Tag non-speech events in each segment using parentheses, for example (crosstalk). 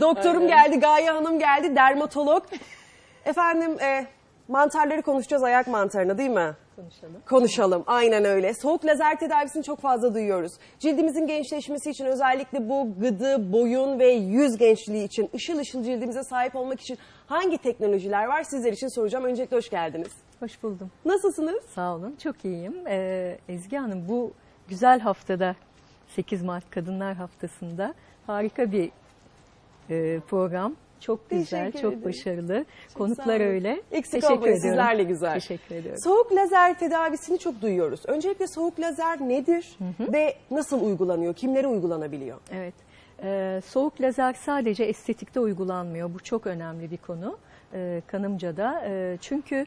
Doktorum geldi, Gaye Hanım geldi, dermatolog. Efendim e, mantarları konuşacağız, ayak mantarını değil mi? Konuşalım. Konuşalım, aynen öyle. Soğuk lazer tedavisini çok fazla duyuyoruz. Cildimizin gençleşmesi için özellikle bu gıdı, boyun ve yüz gençliği için, ışıl ışıl cildimize sahip olmak için hangi teknolojiler var sizler için soracağım. Öncelikle hoş geldiniz. Hoş buldum. Nasılsınız? Sağ olun. Çok iyiyim. Ee, Ezgi Hanım bu güzel haftada 8 Mart Kadınlar Haftası'nda harika bir e, program. Çok güzel, Teşekkür çok ederim. başarılı. Çok Konuklar öyle. Eksik olmayın, sizlerle güzel. Teşekkür ediyorum. Soğuk lazer tedavisini çok duyuyoruz. Öncelikle soğuk lazer nedir ve nasıl uygulanıyor? Kimlere uygulanabiliyor? Evet. Ee, soğuk lazer sadece estetikte uygulanmıyor. Bu çok önemli bir konu. Ee, kanımca da. Ee, çünkü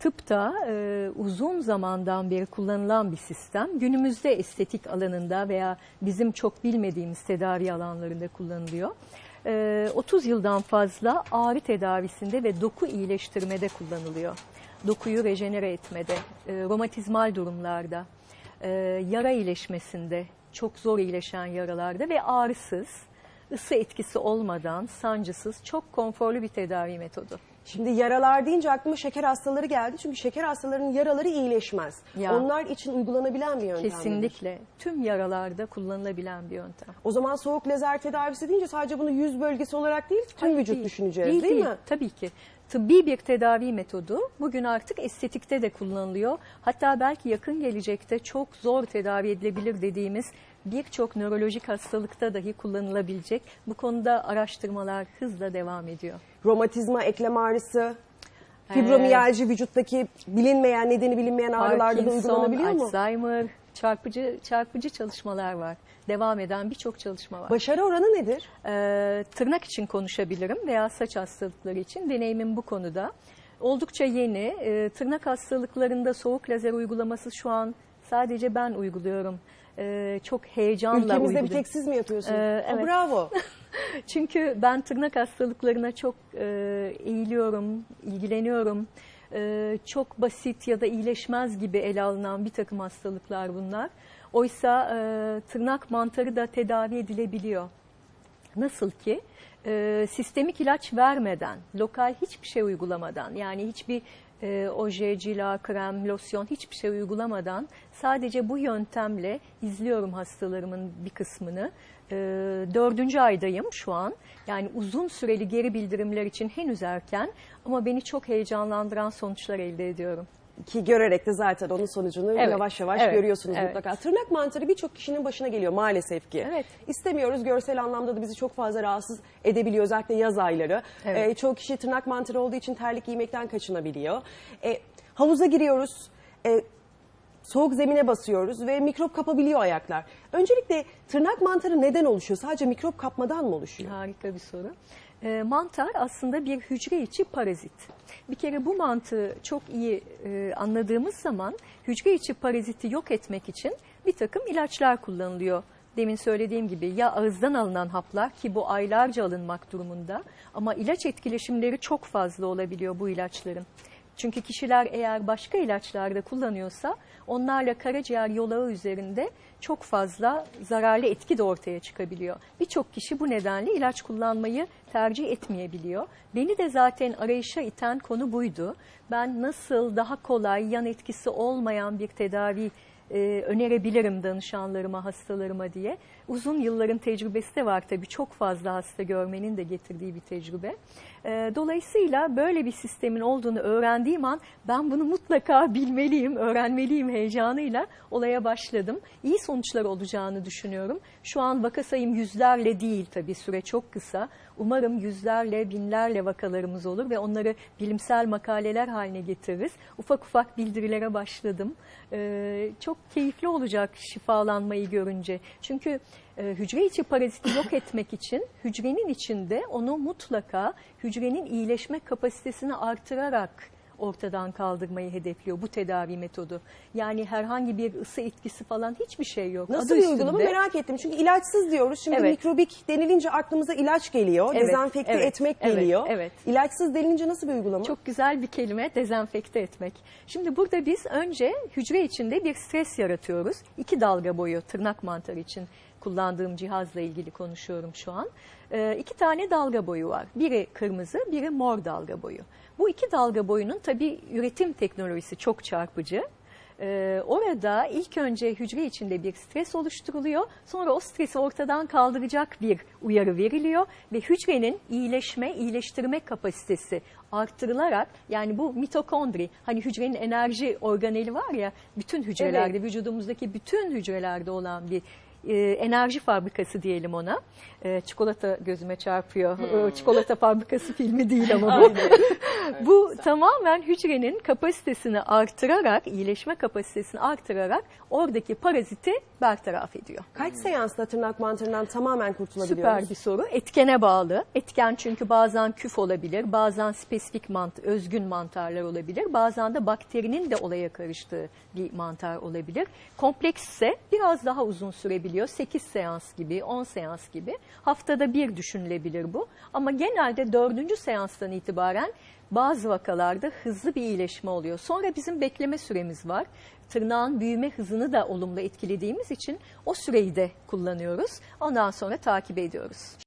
tıpta e, uzun zamandan beri kullanılan bir sistem. Günümüzde estetik alanında veya bizim çok bilmediğimiz tedavi alanlarında kullanılıyor. Ee, 30 yıldan fazla ağrı tedavisinde ve doku iyileştirmede kullanılıyor. Dokuyu rejenere etmede, e, romatizmal durumlarda, e, yara iyileşmesinde, çok zor iyileşen yaralarda ve ağrısız, ısı etkisi olmadan, sancısız, çok konforlu bir tedavi metodu. Şimdi yaralar deyince aklıma şeker hastaları geldi. Çünkü şeker hastalarının yaraları iyileşmez. Ya. Onlar için uygulanabilen bir yöntem. Kesinlikle tüm yaralarda kullanılabilen bir yöntem. O zaman soğuk lazer tedavisi deyince sadece bunu yüz bölgesi olarak değil, tüm Hayır, vücut değil. düşüneceğiz değil, mi? Tabii ki. Tıbbi bir tedavi metodu bugün artık estetikte de kullanılıyor. Hatta belki yakın gelecekte çok zor tedavi edilebilir dediğimiz birçok nörolojik hastalıkta dahi kullanılabilecek. Bu konuda araştırmalar hızla devam ediyor. Romatizma, eklem ağrısı, fibromiyalji vücuttaki bilinmeyen, nedeni bilinmeyen ağrılarda da uygulanabiliyor mu? Alzheimer, çarpıcı çarpıcı çalışmalar var. Devam eden birçok çalışma var. Başarı oranı nedir? Ee, tırnak için konuşabilirim veya saç hastalıkları için deneyimim bu konuda. Oldukça yeni. Ee, tırnak hastalıklarında soğuk lazer uygulaması şu an sadece ben uyguluyorum. Ee, çok heyecanla Ülkemizde bir uyguluyorum. tek siz mi yapıyorsunuz? Ee, Aa, evet. bravo. (laughs) (laughs) Çünkü ben tırnak hastalıklarına çok e, eğiliyorum, ilgileniyorum. E, çok basit ya da iyileşmez gibi ele alınan bir takım hastalıklar bunlar. Oysa e, tırnak mantarı da tedavi edilebiliyor. Nasıl ki e, sistemik ilaç vermeden, lokal hiçbir şey uygulamadan yani hiçbir e, oje, cila, krem, losyon hiçbir şey uygulamadan sadece bu yöntemle izliyorum hastalarımın bir kısmını. E, dördüncü aydayım şu an. Yani uzun süreli geri bildirimler için henüz erken ama beni çok heyecanlandıran sonuçlar elde ediyorum. Ki görerek de zaten onun sonucunu Evet, yavaş yavaş evet, görüyorsunuz evet. mutlaka. Tırnak mantarı birçok kişinin başına geliyor maalesef ki. Evet. İstemiyoruz görsel anlamda da bizi çok fazla rahatsız edebiliyor özellikle yaz ayları. Evet. Ee, çoğu kişi tırnak mantarı olduğu için terlik giymekten kaçınabiliyor. Ee, havuza giriyoruz. Ee, soğuk zemine basıyoruz ve mikrop kapabiliyor ayaklar. Öncelikle tırnak mantarı neden oluşuyor? Sadece mikrop kapmadan mı oluşuyor? Harika bir soru. E, mantar aslında bir hücre içi parazit. Bir kere bu mantığı çok iyi e, anladığımız zaman hücre içi paraziti yok etmek için bir takım ilaçlar kullanılıyor. Demin söylediğim gibi ya ağızdan alınan haplar ki bu aylarca alınmak durumunda ama ilaç etkileşimleri çok fazla olabiliyor bu ilaçların. Çünkü kişiler eğer başka ilaçlarda kullanıyorsa onlarla karaciğer yolağı üzerinde çok fazla zararlı etki de ortaya çıkabiliyor. Birçok kişi bu nedenle ilaç kullanmayı tercih etmeyebiliyor. Beni de zaten arayışa iten konu buydu. Ben nasıl daha kolay yan etkisi olmayan bir tedavi e, önerebilirim danışanlarıma, hastalarıma diye. Uzun yılların tecrübesi de var tabii. Çok fazla hasta görmenin de getirdiği bir tecrübe. E, dolayısıyla böyle bir sistemin olduğunu öğrendiğim an ben bunu mutlaka bilmeliyim, öğrenmeliyim heyecanıyla olaya başladım. İyi sonuçlar olacağını düşünüyorum. Şu an vaka sayım yüzlerle değil tabii süre çok kısa. Umarım yüzlerle, binlerle vakalarımız olur ve onları bilimsel makaleler haline getiririz. Ufak ufak bildirilere başladım. Ee, çok keyifli olacak şifalanmayı görünce. Çünkü e, hücre içi paraziti yok (laughs) etmek için hücrenin içinde onu mutlaka hücrenin iyileşme kapasitesini artırarak ortadan kaldırmayı hedefliyor bu tedavi metodu. Yani herhangi bir ısı etkisi falan hiçbir şey yok. Nasıl Adı bir uygulama üstünde. merak ettim. Çünkü ilaçsız diyoruz. Şimdi Evet. mikrobik denilince aklımıza ilaç geliyor. Evet, Dezenfekte evet, etmek evet, geliyor. evet. İlaçsız denilince nasıl bir uygulama? Çok güzel bir kelime dezenfekte etmek. Şimdi burada biz önce hücre içinde bir stres yaratıyoruz. İki dalga boyu tırnak mantarı için. Kullandığım cihazla ilgili konuşuyorum şu an. E, iki tane dalga boyu var. Biri kırmızı, biri mor dalga boyu. Bu iki dalga boyunun tabii üretim teknolojisi çok çarpıcı. Ee, orada ilk önce hücre içinde bir stres oluşturuluyor. Sonra o stresi ortadan kaldıracak bir uyarı veriliyor ve hücrenin iyileşme, iyileştirme kapasitesi arttırılarak yani bu mitokondri hani hücrenin enerji organeli var ya bütün hücrelerde vücudumuzdaki bütün hücrelerde olan bir e, enerji fabrikası diyelim ona. E, çikolata gözüme çarpıyor. E, çikolata fabrikası filmi değil ama bu. (laughs) bu tamamen hücrenin kapasitesini artırarak, iyileşme kapasitesini artırarak oradaki paraziti bertaraf ediyor. Kaç seansta tırnak mantarından tamamen kurtulabiliyoruz? Süper bir soru. Etkene bağlı. Etken çünkü bazen küf olabilir, bazen spesifik mant özgün mantarlar olabilir, bazen de bakterinin de olaya karıştığı bir mantar olabilir. Kompleksse biraz daha uzun sürebiliyor. 8 seans gibi, 10 seans gibi. Haftada bir düşünülebilir bu. Ama genelde dördüncü seanstan itibaren bazı vakalarda hızlı bir iyileşme oluyor. Sonra bizim bekleme süremiz var. Tırnağın büyüme hızını da olumlu etkilediğimiz için o süreyi de kullanıyoruz. Ondan sonra takip ediyoruz.